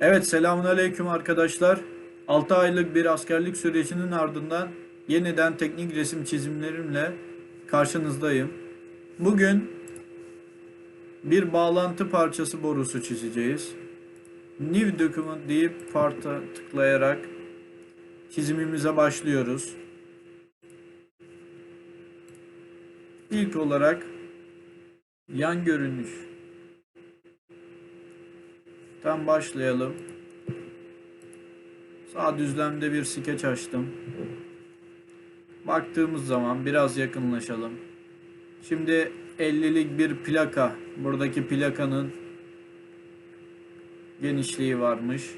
Evet selamünaleyküm arkadaşlar. 6 aylık bir askerlik sürecinin ardından yeniden teknik resim çizimlerimle karşınızdayım. Bugün bir bağlantı parçası borusu çizeceğiz. New Document deyip parta tıklayarak çizimimize başlıyoruz. İlk olarak yan görünüş Tam başlayalım. Sağ düzlemde bir skeç açtım. Baktığımız zaman biraz yakınlaşalım. Şimdi 50'lik bir plaka. Buradaki plakanın genişliği varmış.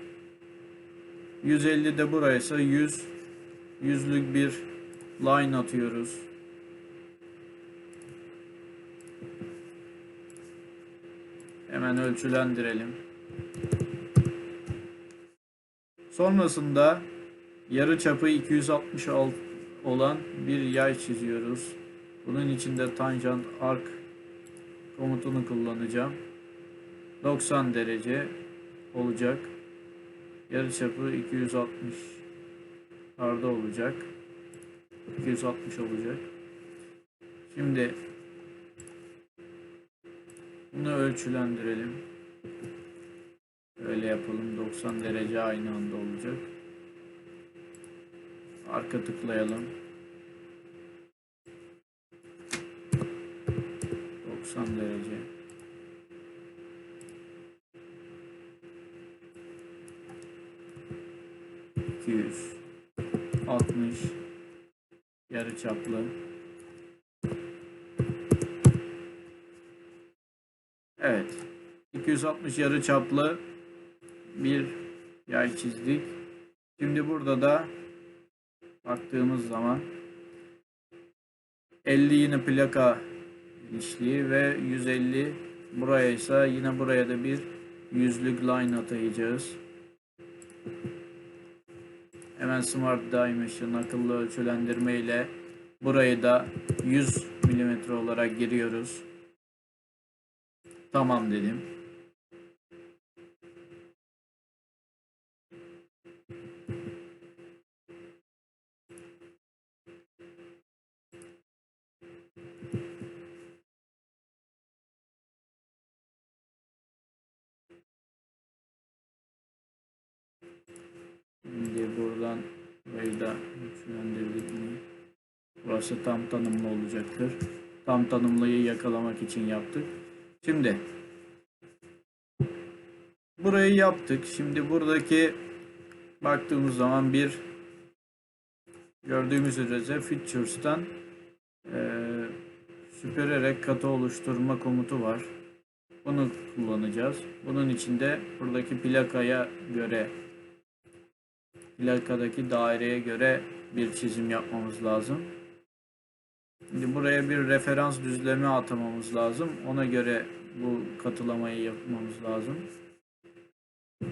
150 de buraysa 100 yüzlük bir line atıyoruz. Hemen ölçülendirelim. Sonrasında yarı çapı 260 al- olan bir yay çiziyoruz. Bunun için de tanjant arc komutunu kullanacağım. 90 derece olacak. Yarı çapı 260 arda olacak. 260 olacak. Şimdi bunu ölçülendirelim. Öyle yapalım. 90 derece aynı anda olacak. Arka tıklayalım. 90 derece. Yüz altmış yarı çaplı. Evet. 260 yarı çaplı bir yay çizdik. Şimdi burada da baktığımız zaman 50 yine plaka genişliği ve 150 buraya ise yine buraya da bir yüzlük line atayacağız. Hemen Smart Dimension akıllı ölçülendirme ile burayı da 100 mm olarak giriyoruz. Tamam dedim. Mi? Burası tam tanımlı olacaktır. Tam tanımlıyı yakalamak için yaptık. Şimdi burayı yaptık. Şimdi buradaki baktığımız zaman bir gördüğümüz üzere features'tan eee süpürerek katı oluşturma komutu var. Bunu kullanacağız. Bunun için de buradaki plakaya göre plakadaki daireye göre bir çizim yapmamız lazım. Şimdi buraya bir referans düzlemi atamamız lazım. Ona göre bu katılamayı yapmamız lazım.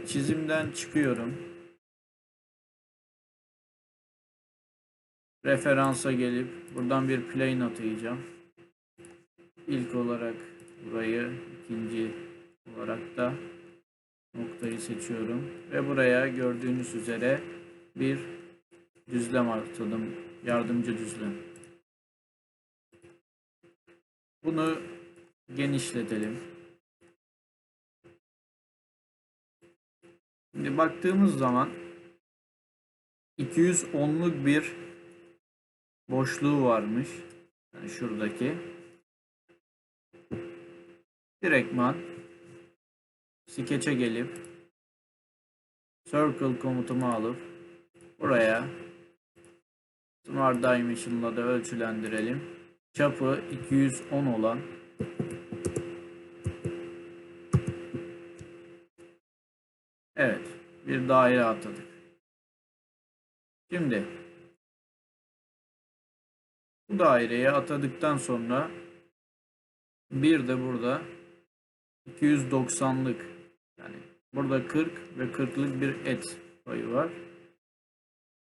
Çizimden çıkıyorum. Referansa gelip buradan bir plane atayacağım. İlk olarak burayı, ikinci olarak da noktayı seçiyorum ve buraya gördüğünüz üzere bir düzlem atadım. Yardımcı düzlem. Bunu genişletelim. Şimdi baktığımız zaman 210'luk bir boşluğu varmış. Yani şuradaki. Direktman skeç'e gelip circle komutumu alıp buraya Smart Dimension'la da ölçülendirelim. Çapı 210 olan Evet, bir daire atadık. Şimdi bu daireyi atadıktan sonra bir de burada 290'lık yani burada 40 ve 40'lık bir et payı var.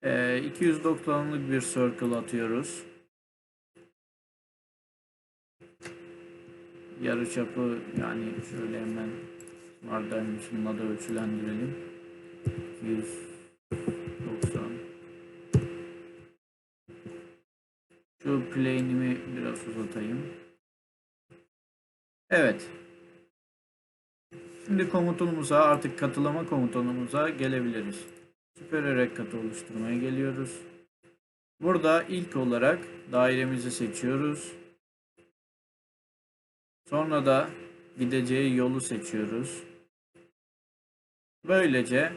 Ee, 290'lık bir circle atıyoruz. Yarı çapı yani şöyle hemen Var dimension'la da ölçülendirelim. 290 Şu plane'imi biraz uzatayım. Evet. Şimdi komutunumuza artık katılama komutanımıza gelebiliriz. Süpererek katı oluşturmaya geliyoruz. Burada ilk olarak dairemizi seçiyoruz. Sonra da gideceği yolu seçiyoruz. Böylece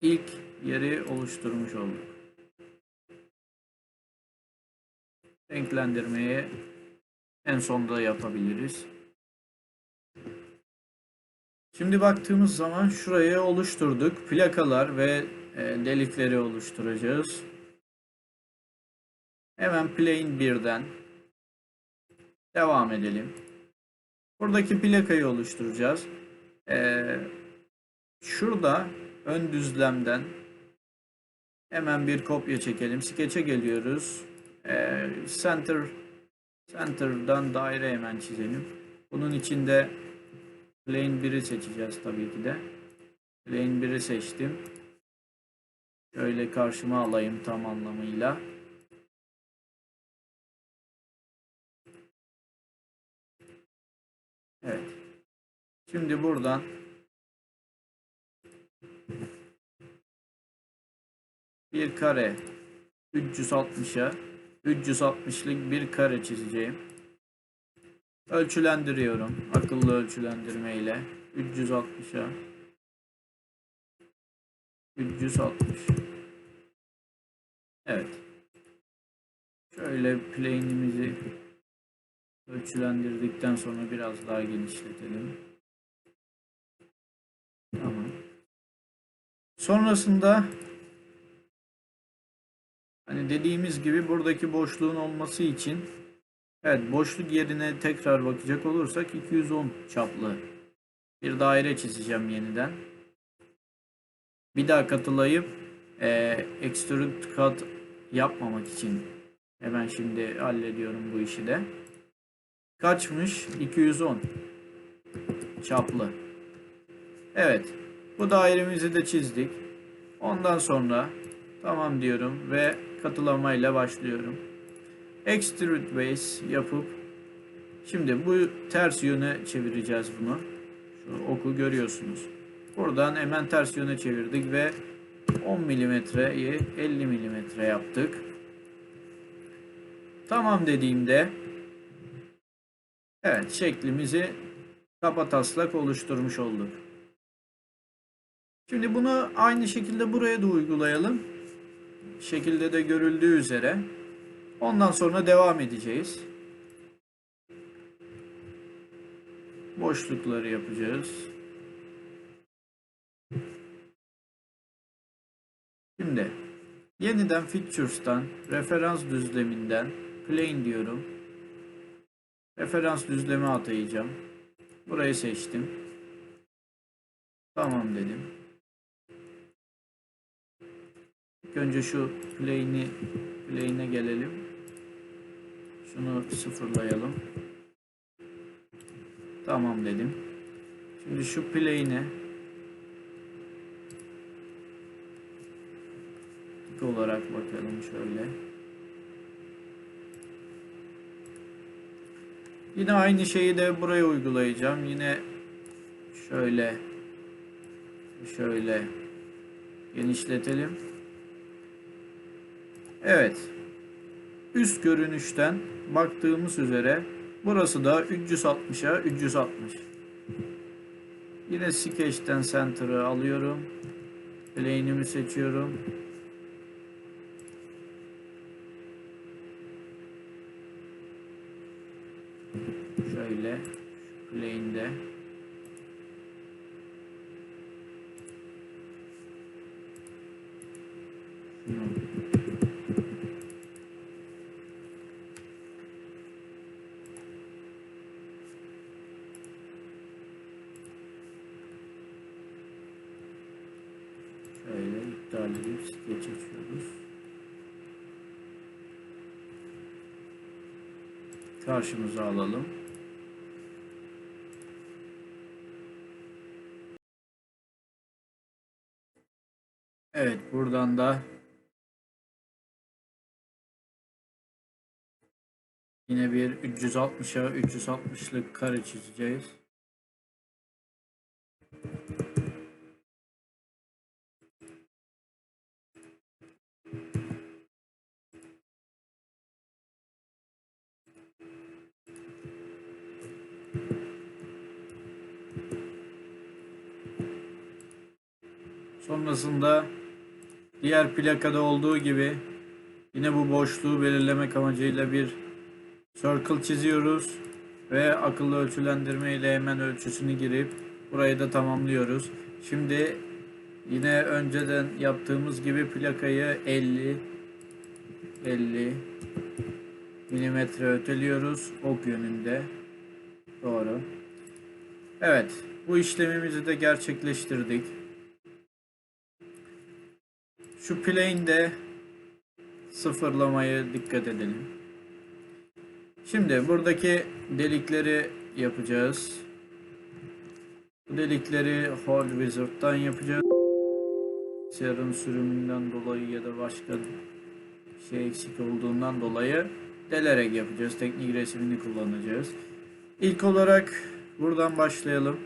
ilk yeri oluşturmuş olduk. Renklendirmeyi en sonda yapabiliriz. Şimdi baktığımız zaman şurayı oluşturduk. Plakalar ve e, delikleri oluşturacağız. Hemen plane 1'den devam edelim. Buradaki plakayı oluşturacağız. Ee, şurada ön düzlemden hemen bir kopya çekelim. Skeç'e geliyoruz. Ee, center center'dan daire hemen çizelim. Bunun içinde plane 1'i seçeceğiz tabii ki de. Plane 1'i seçtim. Şöyle karşıma alayım tam anlamıyla. Evet. Şimdi buradan bir kare 360'a 360'lık bir kare çizeceğim. Ölçülendiriyorum. Akıllı ölçülendirme ile 360'a 360 Evet. Şöyle plane'imizi ölçülendirdikten sonra biraz daha genişletelim. Tamam. Sonrasında hani dediğimiz gibi buradaki boşluğun olması için evet boşluk yerine tekrar bakacak olursak 210 çaplı bir daire çizeceğim yeniden. Bir daha katılayıp e, extrude cut yapmamak için hemen şimdi hallediyorum bu işi de. Kaçmış? 210 çaplı. Evet. Bu dairemizi de çizdik. Ondan sonra tamam diyorum ve katılamayla başlıyorum. Extrude base yapıp şimdi bu ters yöne çevireceğiz bunu. Şu oku görüyorsunuz. Buradan hemen ters yöne çevirdik ve 10 milimetreyi 50 milimetre yaptık. Tamam dediğimde Evet şeklimizi kapataslak oluşturmuş olduk. Şimdi bunu aynı şekilde buraya da uygulayalım. Şekilde de görüldüğü üzere. Ondan sonra devam edeceğiz. Boşlukları yapacağız. Şimdi yeniden Features'tan, referans düzleminden plane diyorum. Referans düzleme atayacağım. Burayı seçtim. Tamam dedim. İlk önce şu plane'i plane'e gelelim. Şunu sıfırlayalım. Tamam dedim. Şimdi şu plane'e olarak bakalım şöyle. Yine aynı şeyi de buraya uygulayacağım. Yine şöyle şöyle genişletelim. Evet. Üst görünüşten baktığımız üzere burası da 360'a 360. Yine Sketch'ten Center'ı alıyorum. Plane'imi seçiyorum. Şöyle plane'de karşımıza alalım. Evet buradan da yine bir 360'a 360'lık kare çizeceğiz. Sonrasında diğer plakada olduğu gibi yine bu boşluğu belirlemek amacıyla bir circle çiziyoruz ve akıllı ölçülendirme ile hemen ölçüsünü girip burayı da tamamlıyoruz. Şimdi yine önceden yaptığımız gibi plakayı 50 50 milimetre öteliyoruz ok yönünde. Doğru. Evet, bu işlemimizi de gerçekleştirdik. Şu plane'de sıfırlamaya dikkat edelim. Şimdi buradaki delikleri yapacağız. Bu delikleri Hole Wizard'dan yapacağız. Bilgisayarın sürümünden dolayı ya da başka şey eksik olduğundan dolayı delerek yapacağız. Teknik resmini kullanacağız. İlk olarak buradan başlayalım.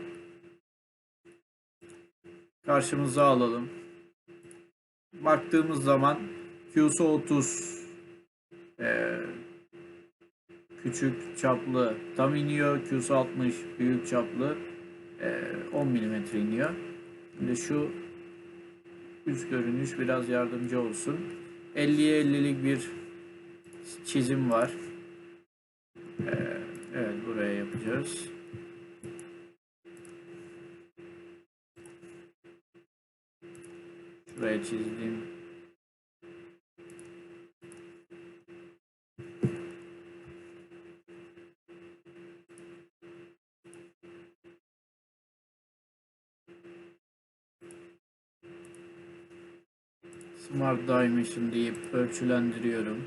Karşımıza alalım. Baktığımız zaman Q'su 30 ee, küçük çaplı tam iniyor. Q'su 60 büyük çaplı ee, 10 mm iniyor. Şimdi şu üst görünüş biraz yardımcı olsun. 50'ye 50'lik bir çizim var. Ee, evet buraya yapacağız. Şuraya çizdim. Smart Dimension deyip ölçülendiriyorum.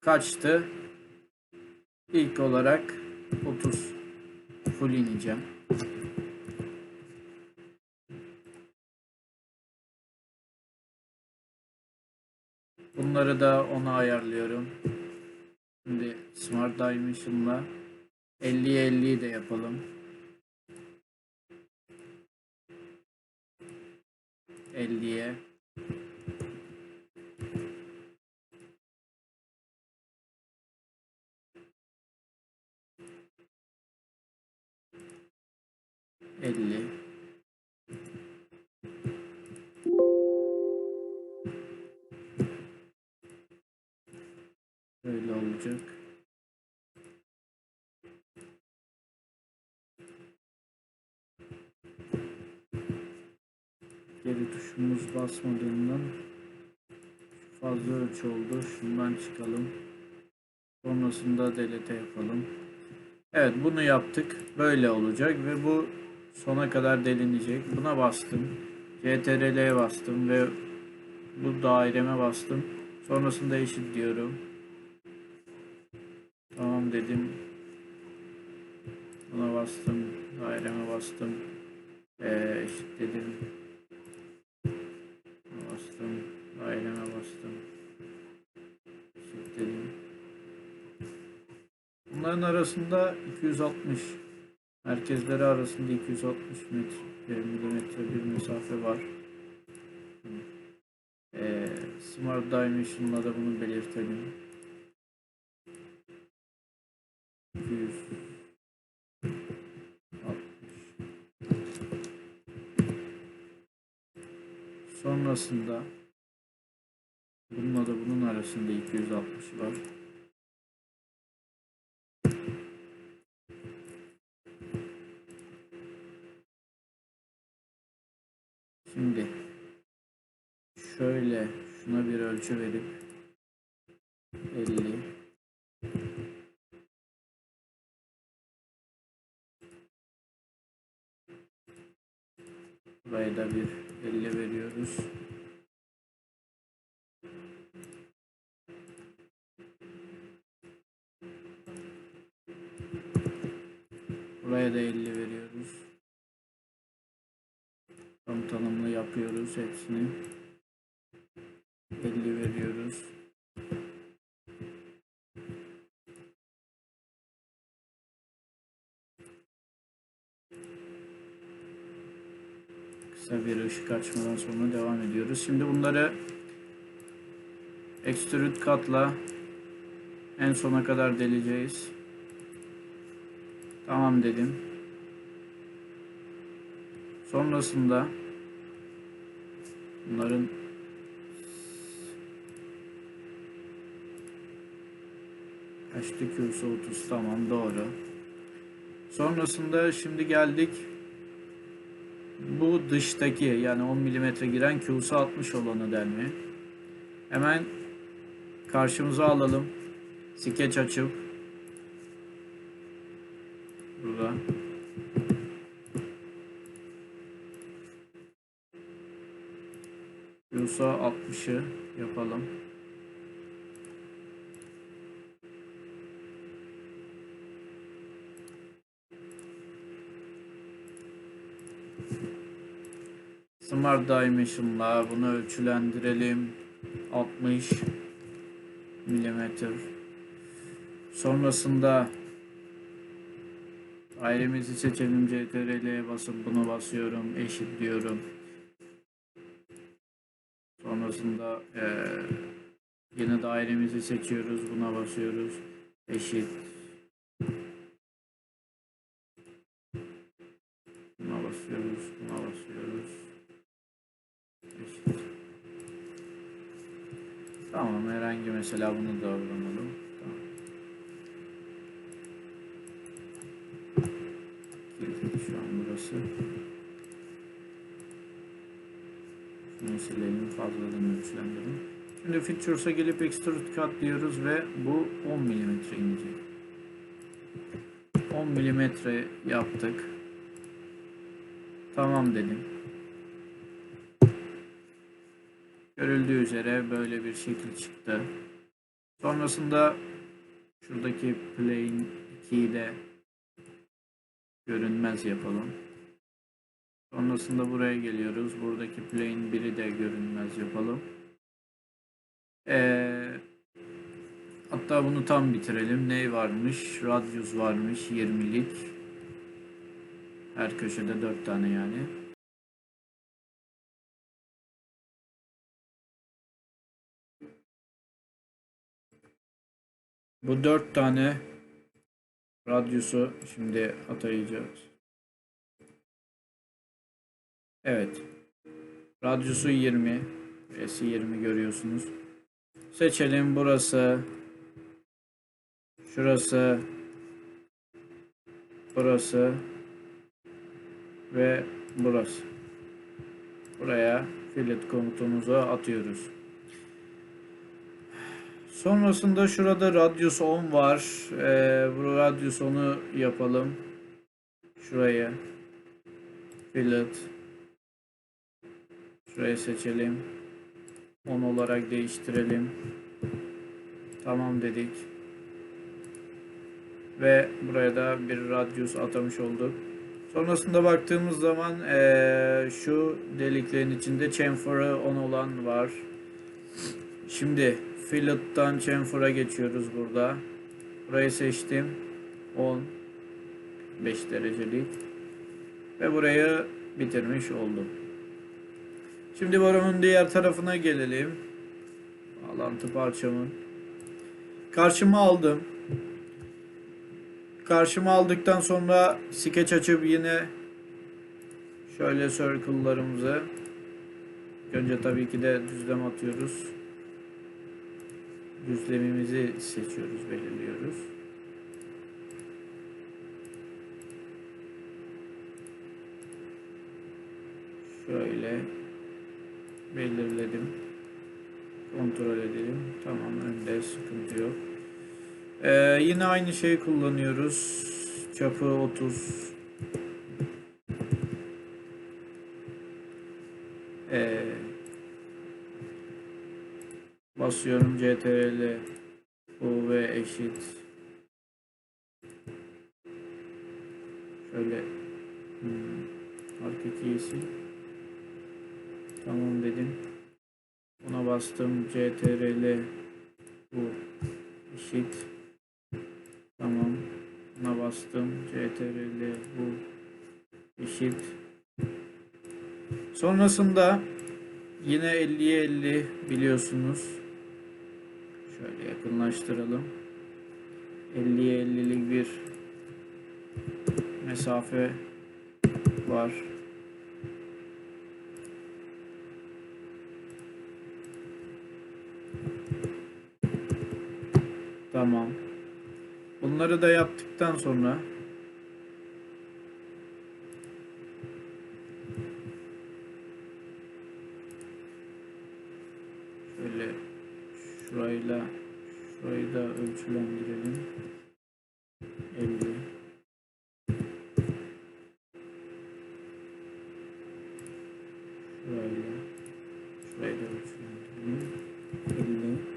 Kaçtı? İlk olarak 30 full ineceğim. Bunları da ona ayarlıyorum. Şimdi Smart Dimension'la 50'ye 50'yi de yapalım. 50'ye elli Geri tuşumuz basmadığından fazla ölçü oldu. Şundan çıkalım. Sonrasında delete yapalım. Evet bunu yaptık. Böyle olacak ve bu sona kadar delinecek. Buna bastım. CTRL'ye bastım ve bu daireme bastım. Sonrasında eşit diyorum. Tamam dedim. Buna bastım. Daireme bastım. Ee, eşit dedim. Buna bastım. Daireme bastım. Eşit dedim. Bunların arasında 260 merkezleri arasında 260 metre milimetre bir mesafe var. Ee, Smart Dimension'la da bunu belirtelim. 260 Sonrasında bununla da bunun arasında 260 var. Şöyle şuna bir ölçü verip 50 Buraya da bir 50 veriyoruz. Buraya da 50 veriyoruz. Tam tanımlı yapıyoruz hepsini. 50 veriyoruz. Açmadan sonra devam ediyoruz. Şimdi bunları extrude katla en sona kadar deleceğiz. Tamam dedim. Sonrasında bunların kaçtı Q'su 30 tamam doğru. Sonrasında şimdi geldik bu dıştaki yani 10 milimetre giren Q'su 60 olanı delme. Hemen karşımıza alalım. Skeç açıp burada Q'sa 60'ı yapalım. Smart Dimension'la bunu ölçülendirelim. 60 milimetre. Sonrasında dairemizi seçelim. CTRL'ye basıp bunu basıyorum. Eşit diyorum. Sonrasında eee yine dairemizi seçiyoruz. Buna basıyoruz. Eşit. Buna basıyoruz. Buna basıyoruz. Eşit. Tamam herhangi mesela bunu davranalım. Tamam. Kilitli şu an burası. Şunu silelim fazladan ölçülendirelim. Şimdi Features'a gelip Extrude Cut diyoruz ve bu 10 mm inecek. 10 mm yaptık. Tamam dedim. Görüldüğü üzere böyle bir şekil çıktı. Sonrasında şuradaki plane 2'yi de görünmez yapalım. Sonrasında buraya geliyoruz. Buradaki plane 1'i de görünmez yapalım. Ee, hatta bunu tam bitirelim. Ne varmış? Radius varmış 20'lik. Her köşede 4 tane yani. Bu dört tane radyusu şimdi atayacağız. Evet. Radyusu 20. Burası 20 görüyorsunuz. Seçelim burası. Şurası. Burası. Ve burası. Buraya fillet komutumuzu atıyoruz. Sonrasında şurada radius 10 var. Ee, bu radius 10'u yapalım. Şuraya. Fillet. Şurayı seçelim. 10 olarak değiştirelim. Tamam dedik. Ve buraya da bir radius atamış olduk. Sonrasında baktığımız zaman ee, şu deliklerin içinde chamfer'ı 10 olan var. Şimdi Fillet'tan chamfer'a geçiyoruz burada. Burayı seçtim. 10 5 derecelik. Ve burayı bitirmiş oldum. Şimdi borumun diğer tarafına gelelim. Bağlantı parçamın. Karşıma aldım. Karşıma aldıktan sonra skeç açıp yine şöyle circle'larımızı önce tabii ki de düzlem atıyoruz. Düzlemimizi seçiyoruz, belirliyoruz. Şöyle belirledim. Kontrol edelim. Tamam önde sıkıntı yok. Ee, yine aynı şeyi kullanıyoruz. Çapı 30. Ee, basıyorum CTRL U ve eşit. Şöyle hmm, arka key'si. Tamam dedim. Buna bastım. CTRL bu eşit. Tamam. Buna bastım. CTRL bu eşit. Sonrasında yine 50'ye 50 biliyorsunuz. Şöyle yakınlaştıralım. 50'ye 50'lik bir mesafe var. Tamam. Bunları da yaptıktan sonra şöyle şurayla şurayı da ölçülendirelim. 50 Şurayla şurayı da ölçülendirelim. 50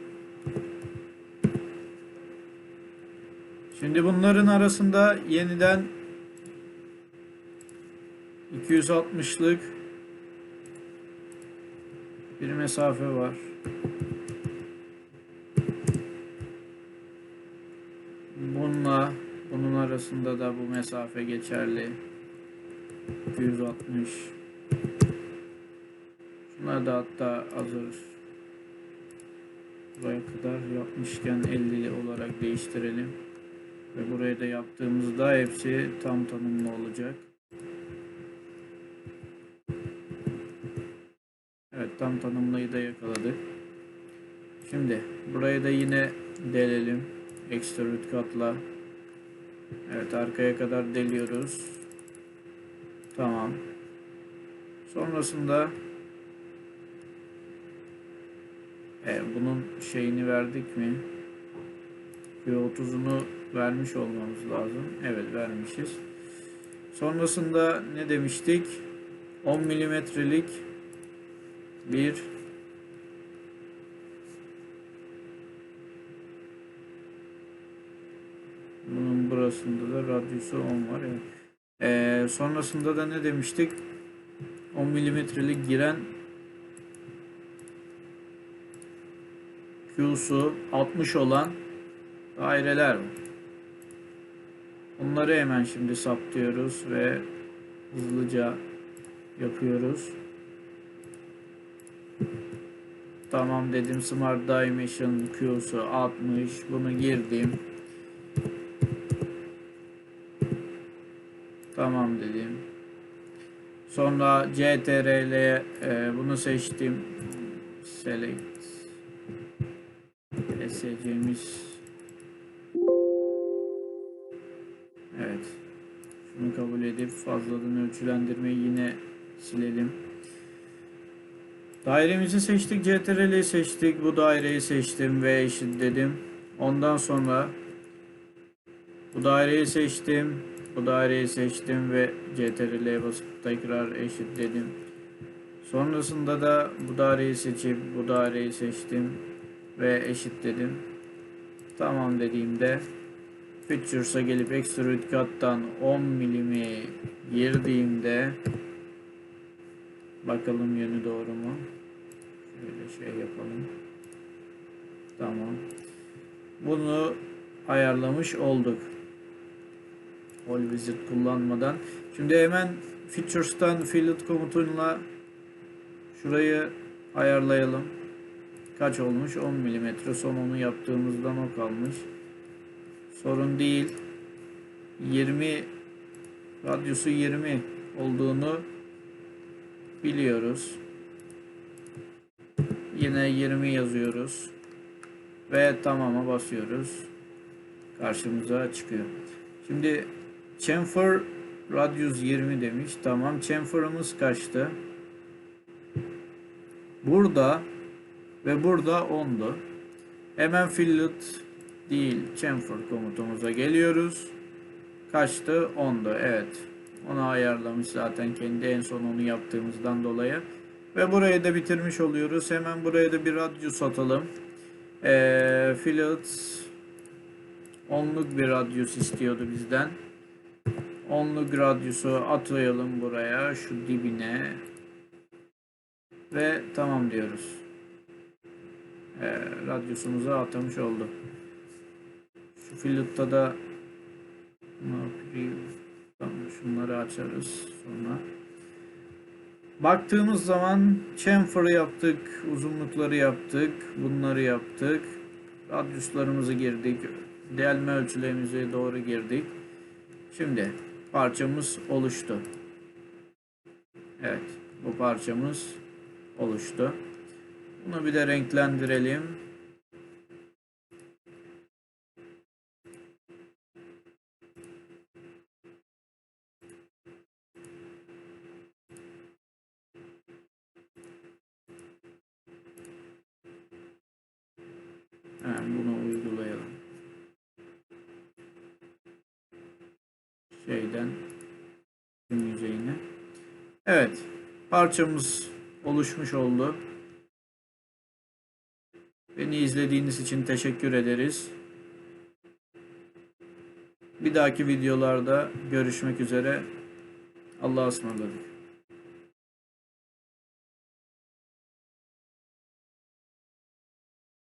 Şimdi bunların arasında yeniden 260'lık bir mesafe var. Bununla bunun arasında da bu mesafe geçerli. 260 Şunları da hatta hazır buraya kadar yapmışken 50'li olarak değiştirelim. Ve burayı da yaptığımızda hepsi tam tanımlı olacak. Evet tam tanımlıyı da yakaladık. Şimdi burayı da yine delelim. Extrude katla. Evet arkaya kadar deliyoruz. Tamam. Sonrasında e, bunun şeyini verdik mi? Q30'unu vermiş olmamız lazım. Evet vermişiz. Sonrasında ne demiştik? 10 milimetrelik bir bunun burasında da radyusu 10 var. Evet. Ee, sonrasında da ne demiştik? 10 milimetrelik giren Q'su 60 olan daireler var. Bunları hemen şimdi saptıyoruz ve hızlıca yapıyoruz. Tamam dedim Smart Dimension Q'su 60. Bunu girdim. Tamam dedim. Sonra CTRL e, bunu seçtim. Select SC'miz Evet. Şunu kabul edip fazladan ölçülendirmeyi yine silelim. Dairemizi seçtik. CTRL'yi seçtik. Bu daireyi seçtim ve eşitledim. Ondan sonra bu daireyi seçtim. Bu daireyi seçtim ve CTRL'ye basıp tekrar eşitledim. Sonrasında da bu daireyi seçip bu daireyi seçtim ve eşitledim. Tamam dediğimde Features'a gelip Extrude Cut'tan 10 milimi girdiğimde bakalım yönü doğru mu? Şöyle şey yapalım. Tamam. Bunu ayarlamış olduk. All Visit kullanmadan. Şimdi hemen Features'tan Fillet komutunla şurayı ayarlayalım. Kaç olmuş? 10 mm. Son onu yaptığımızdan o kalmış. Sorun değil. 20 radyosu 20 olduğunu biliyoruz. Yine 20 yazıyoruz. Ve tamama basıyoruz. Karşımıza çıkıyor. Şimdi chamfer radius 20 demiş. Tamam. Chamfer'ımız kaçtı? Burada ve burada 10'du. Hemen fillet değil chamfer komutumuza geliyoruz. Kaçtı? 10'du. Evet. Onu ayarlamış zaten kendi en son onu yaptığımızdan dolayı. Ve burayı da bitirmiş oluyoruz. Hemen buraya da bir radyus atalım. Ee, fillet 10'luk bir radyus istiyordu bizden. 10'luk radyusu atayalım buraya. Şu dibine. Ve tamam diyoruz. Ee, radyosumuza atamış oldu. Şu filletta da şunları açarız sonra. Baktığımız zaman chamfer'ı yaptık, uzunlukları yaptık, bunları yaptık. Radyuslarımızı girdik, delme ölçülerimize doğru girdik. Şimdi parçamız oluştu. Evet, bu parçamız oluştu. Bunu bir de renklendirelim. Hemen bunu uygulayalım. Şeyden tüm yüzeyine. Evet. Parçamız oluşmuş oldu. Beni izlediğiniz için teşekkür ederiz. Bir dahaki videolarda görüşmek üzere. Allah'a ısmarladık.